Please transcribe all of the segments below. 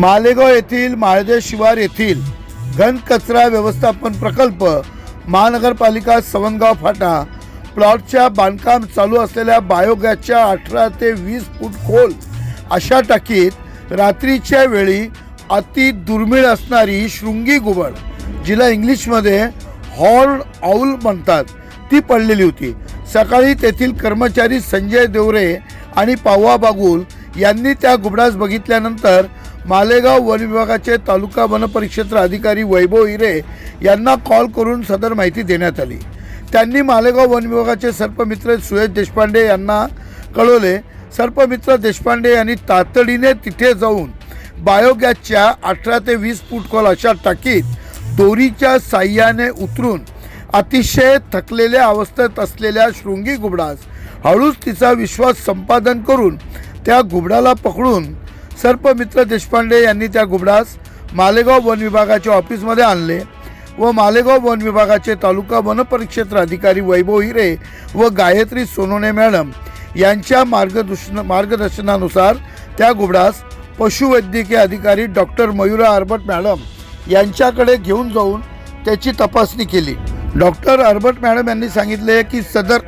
मालेगाव येथील माळदे शिवार येथील घनकचरा व्यवस्थापन प्रकल्प महानगरपालिका सवनगाव फाटा प्लॉटच्या बांधकाम चालू असलेल्या बायोगॅसच्या अठरा ते वीस फूट खोल अशा टाकीत रात्रीच्या वेळी अति दुर्मिळ असणारी शृंगी घुबड जिला इंग्लिशमध्ये हॉर्न आऊल म्हणतात ती पडलेली होती. सकाळी तेथील कर्मचारी संजय देवरे आणि पावा बागुल यांनी त्या घुबडास बघितल्यानंतर मालेगाव वन विभागाचे तालुका वनपरिक्षेत्र अधिकारी वैभव हिरे यांना कॉल करून सदर माहिती देण्यात आली. त्यांनी मालेगाव वन विभागाचे सर्पमित्र सुयश देशपांडे यांना कळवले. सर्पमित्र देशपांडे यांनी तातडीने तिथे जाऊन बायोगॅसच्या अठरा ते वीस फूट खोल अशा टाकीत दोरीच्या साह्याने उतरून अतिशय थकलेल्या अवस्थेत असलेल्या शृंगी घुबडास हळूच तिचा विश्वास संपादन करून त्या घुबडाला पकडून सर्पमित्र देशपांडे यांनी त्या घुबडास मालेगाव वन विभागाच्या ऑफिसमध्ये आणले व मालेगाव वन विभागाचे तालुका वनपरिक्षेत्र अधिकारी वैभव हिरे व गायत्री सोनोने मॅडम यांच्या मार्गदर्शन मार्गदर्शनानुसार त्या घुबडास पशुवैद्यकीय अधिकारी डॉक्टर मयुरा अर्बट मॅडम यांच्याकडे घेऊन जाऊन त्याची तपासणी केली. डॉक्टर अर्बट मॅडम यांनी सांगितले की सदर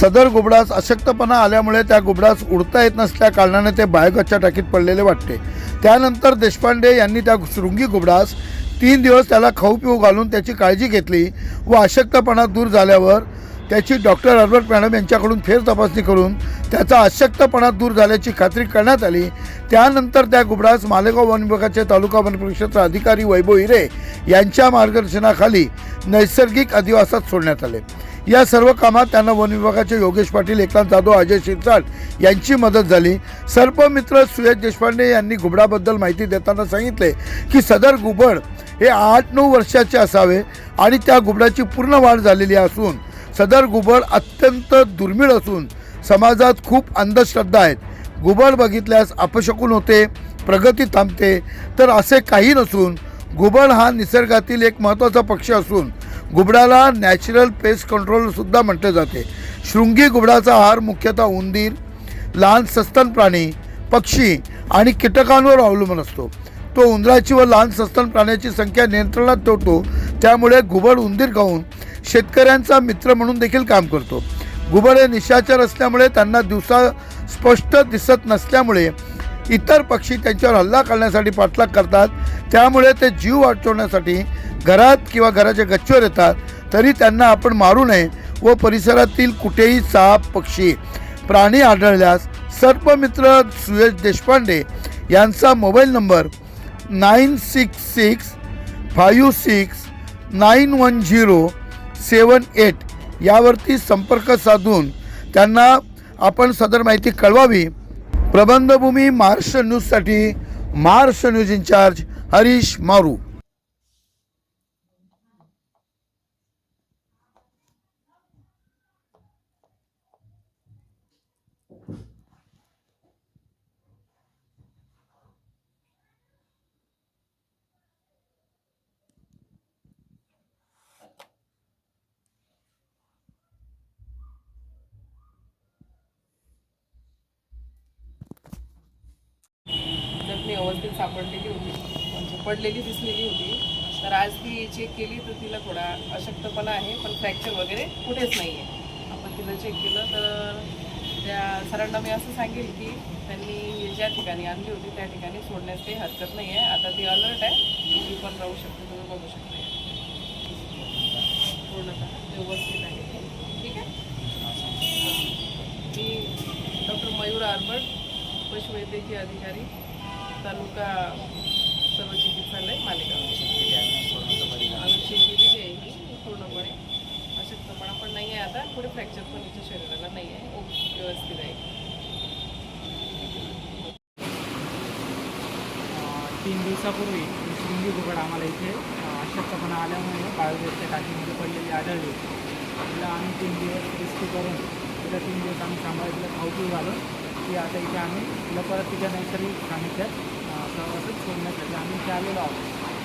सदर गुबडास अशक्तपणा आल्यामुळे त्या गुबडास उडता येत नसल्या कारणाने ते बायोगॅसच्या टाकीत पडलेले वाटते. त्यानंतर देशपांडे यांनी त्या शृंगी गुबडास तीन दिवस त्याला खाऊ पिऊ घालून त्याची काळजी घेतली व अशक्तपणा दूर झाल्यावर त्याची डॉक्टर अर्बट मॅडम यांच्याकडून फेर तपासणी करून त्याचा अशक्तपणा दूर झाल्याची खात्री करण्यात आली. त्यानंतर त्या गुबडास मालेगाव वन विभागाचे तालुका वन परिषदेचे अधिकारी वैभव हिरे यांच्या मार्गदर्शनाखाली नैसर्गिक अधिवासात सोडण्यात आले. या सर्व कामात त्यांना वन विभागाचे योगेश पाटील एकनाथ जाधव अजय शिरसाट यांची मदत झाली. सर्पमित्र सुयश देशपांडे यांनी घुबडाबद्दल माहिती देताना सांगितले की सदर घुबड हे आठ नऊ वर्षाचे असावे आणि त्या घुबडाची पूर्ण वाढ झालेली असून सदर घुबड अत्यंत दुर्मिळ असून समाजात खूप अंधश्रद्धा आहेत. घुबड बघितल्यास अपशकून होते प्रगती थांबते. तर असे काही नसून घुबड हा निसर्गातील एक महत्त्वाचा पक्षी असून घुबडाला नॅचरल पेस्ट कंट्रोलसुद्धा म्हटले जाते. शृंगी घुबडाचा आहार मुख्यतः उंदीर लहान सस्तन प्राणी पक्षी आणि कीटकांवर अवलंबून असतो. तो उंदराची व लहान सस्तन प्राण्याची संख्या नियंत्रणात ठेवतो. त्यामुळे घुबड उंदीर खाऊन शेतकऱ्यांचा मित्र म्हणून देखील काम करतो. घुबड हे निशाचर असल्यामुळे त्यांना दिवसा स्पष्ट दिसत नसल्यामुळे इतर पक्षी त्यांच्यावर हल्ला करण्यासाठी पाठलाग करतात. त्यामुळे ते जीव वाचवण्यासाठी घरात किंवा घराच्या गच्चीवर येतात. तरी त्यांना आपण मारू नये व परिसरातील कुठेही साप पक्षी प्राणी आढळल्यास सर्पमित्र सुयश देशपांडे यांचा mobile number nine six six five six nine one zero seven eight यावरती संपर्क साधून त्यांना आपण सदर माहिती कळवावी. प्रबंधभूमी महाराष्ट्र न्यूजसाठी महाराष्ट्र न्यूज इन्चार्ज हरीश मारू. अवस्थेत सापडलेली होती. म्हणजे पडलेली दिसलेली होती. तर आज ती चेक केली तर तिला थोडा अशक्तपणा आहे पण फ्रॅक्चर वगैरे कुठेच नाही आहे आपण तिला चेक केलं तर त्या सरांना मी असं सांगेल की त्यांनी ज्या ठिकाणी आणली होती त्या ठिकाणी सोडण्यास काही हरकत नाही आहे आता ती अलर्ट आहे. ती पण राहू शकते तुम्ही बघू शकते. पूर्णतः व्यवस्थित आहे ठीक आहे? मी डॉक्टर मयूर आर्बट पशुवैद्यकीय अधिकारी. तालुका सर्व चिकित्सालय मालेगाव. आम्ही चेक केलेली आहे ही पूर्णपणे. अशक्तपणा पण नाही आहे आता. पुढे फ्रॅक्चर पण हिच्या शरीराला नाही आहे. ओ व्यवस्थित आहे. तीन दिवसापूर्वी ही शृंगी घुबड आम्हाला इथे अ, अशक्तपणा आल्यामुळे बायोगॅसच्या टाकीमध्ये पडलेली आढळली. होती तिला आम्ही तीन दिवस रेस्क्यू करून तिला तीन दिवस आम्ही सांभाळलं तिला खाऊ पिऊ घालून ती आता इथे आम्ही तिला परत तिच्या नैसर्गिक सानिध्यात प्रवासात सोडण्यासाठी आम्ही इथे आलेलो आहोत.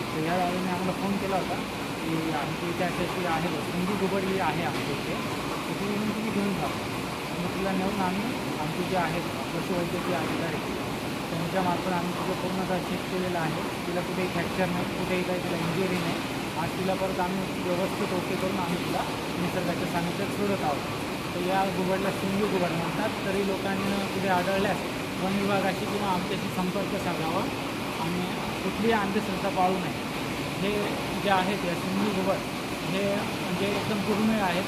तर ह्या दादाने आम्हाला फोन केला होता की आमची इथे अशी आहे हिंदी दुबडली आहे आमच्या इथे. तर ती येऊन तुम्ही घेऊन जा मग तिला नेऊन आम्ही आमचे जे आहेत पशुवैद्यकीय अधिकारी त्यांच्यामार्फत आम्ही तिचं पूर्णतः चेक केलेलं आहे. तिला कुठेही फ्रॅक्चर नाही कुठेही काही तिला इंजुरी नाही. आज तिला परत आम्ही व्यवस्थित ओके करून आम्ही तिला निसर्गाच्या सानिध्यात सोडत आहोत. तर या घुबडला सिंधू घुबड म्हणतात. तरी लोकांना कुठे आढळल्यास वन विभागाशी किंवा आमच्याशी संपर्क साधावा आणि कुठलीही अंधश्रद्धा पाळू नये. हे जे आहेत या सिंधू घुबड हे म्हणजे एकदम दुर्मिळ आहेत.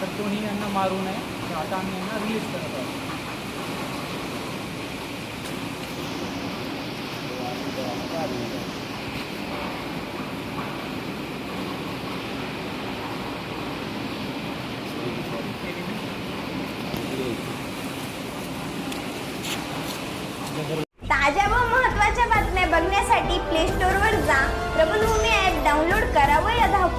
तर कोणी यांना मारू नये. तर आता आम्ही यांना रिलीज करत आहोत.